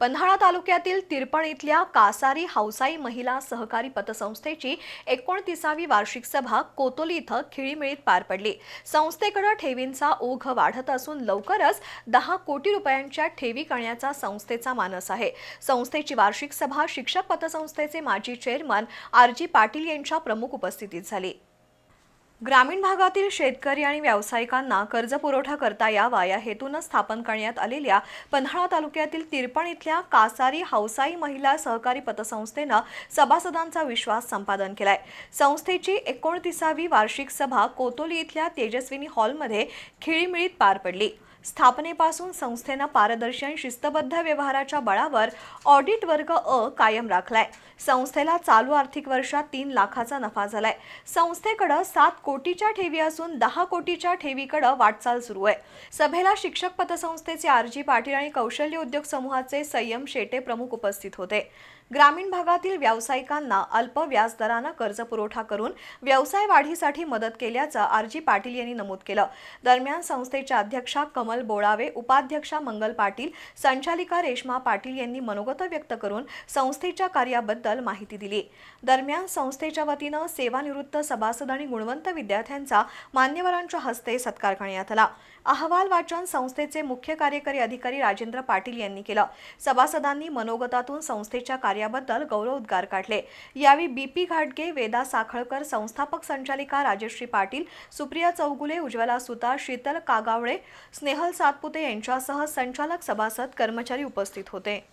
पन्हाळा तालुक्यातील तिरपण इथल्या कासारी हौसाई महिला सहकारी पतसंस्थेची एकोणतीसावी वार्षिक सभा कोतोली इथं खिळीमिळीत पार पडली. संस्थेकडे ठेवींचा ओघ वाढत असून लवकरच दहा कोटी रुपयांच्या ठेवी करण्याचा संस्थेचा मानस आहे. संस्थेची वार्षिक सभा शिक्षक पतसंस्थेचे माजी चेअरमन आर जी पाटील यांच्या प्रमुख उपस्थितीत झाली. ग्रामीण भागातील शेतकरी आणि व्यावसायिकांना कर्ज पुरवठा करता यावा या हेतूनं स्थापन करण्यात आलेल्या पन्हाळा तालुक्यातील तिरपण इथल्या कासारी हौसाई महिला सहकारी पतसंस्थेनं सभासदांचा विश्वास संपादन केलाय. संस्थेची एकोणतीसावी वार्षिक सभा कोतोली इथल्या तेजस्विनी हॉलमध्ये खिळीमिळीत पार पडली. स्थापनेपासून संस्थेनं पारदर्शी आणि शिस्तबद्ध व्यवहाराच्या बळावर ऑडिट वर्ग अ कायम राखलाय. संस्थेला चालू आर्थिक वर्षात तीन लाखाचा नफा झालाय. संस्थेकडं सात कोटीच्या ठेवी असून दहा कोटीच्या ठेवीकडे वाटचाल सुरू आहे. सभेला शिक्षक पतसंस्थेचे आरजी पाटील आणि कौशल्य उद्योग समूहाचे संयम शेटे प्रमुख उपस्थित होते. ग्रामीण भागातील व्यावसायिकांना अल्प व्याजदरानं कर्ज पुरवठा करून व्यवसाय वाढीसाठी मदत केल्याचं आर जी पाटील यांनी नमूद केलं. दरम्यान संस्थेच्या अध्यक्षा कमल बोळावे उपाध्यक्षा मंगल पाटील संचालिका रेश्मा पाटील यांनी मनोगत व्यक्त करून संस्थेच्या कार्याबद्दल माहिती दिली. दरम्यान संस्थेच्या वतीनं सेवानिवृत्त सभासद आणि गुणवंत विद्यार्थ्यांचा मान्यवरांच्या हस्ते सत्कार करण्यात आला. अहवाल वाचन संस्थेचे मुख्य कार्यकारी अधिकारी राजेंद्र पाटील यांनी केलं. सभासदांनी मनोगतातून संस्थेच्या कार्याबद्दल गौरवोद्गार काढले. यावेळी बीपी घाटगे वेदा साखळकर संस्थापक संचालिका राजश्री पाटील सुप्रिया चौगुले उज्ज्वला सुतार शीतल कागावळे स्नेह सातपुते यांच्यासह संचालक सभासद कर्मचारी उपस्थित होते.